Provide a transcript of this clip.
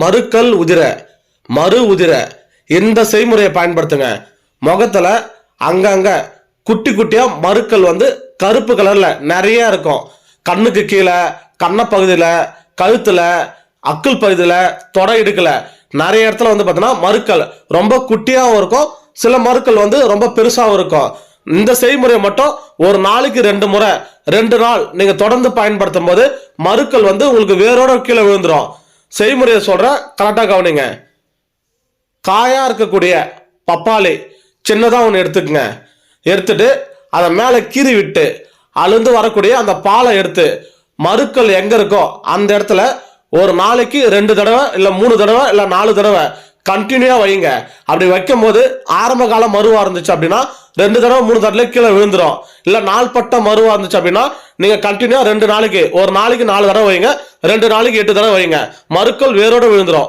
மறுக்கல் உதிர மறு உதிர. இந்த செய்முறையை பயன்படுத்துங்க? முகத்துல அங்கங்க குட்டி குட்டியா மறுக்கல் வந்து கருப்பு கலர்ல நிறைய இருக்கும். கண்ணுக்கு கீழே கண்ணப்பகுதியில கழுத்துல அக்குள் பகுதியில தொடை இடுக்கல நிறைய இடத்துல வந்து பார்த்தீங்கன்னா மறுக்கல் ரொம்ப குட்டியாகவும் இருக்கும். சில மறுக்கல் வந்து ரொம்ப பெருசாகவும் இருக்கும். இந்த செய்முறையை மட்டும் ஒரு நாளைக்கு ரெண்டு முறை ரெண்டு நாள் நீங்கள் தொடர்ந்து பயன்படுத்தும் போது மறுக்கல் வந்து உங்களுக்கு வேரோட கீழே விழுந்துரும். செய்முறையை சொல்கிறேன் கரெக்டாக கவனிங்க. காயாக இருக்கக்கூடிய பப்பாளி சின்னதாக ஒன்று எடுத்துக்கங்க. எடுத்துட்டு அதை மேலே கீறி விட்டு அழுந்து வரக்கூடிய அந்த பாலை எடுத்து மறுக்கல் எங்கே இருக்கோ அந்த இடத்துல ஒரு நாளைக்கு ரெண்டு தடவை இல்லை மூணு தடவை இல்லை நாலு தடவை கண்டினியூவாக வைங்க. அப்படி வைக்கும் போது ஆரம்ப காலம் மருவாக இருந்துச்சு அப்படின்னா ரெண்டு தடவை மூணு தடவை கீழே விழுந்துரும். இல்லை நாள்பட்ட மருவாக இருந்துச்சு அப்படின்னா நீங்கள் கண்டினியூவாக ரெண்டு நாளைக்கு ஒரு நாளைக்கு நாலு தடவை வைங்க. ரெண்டு நாளைக்கு எட்டு தடவை வைங்க. மறுக்கல் வேரோட விழுந்துரும்.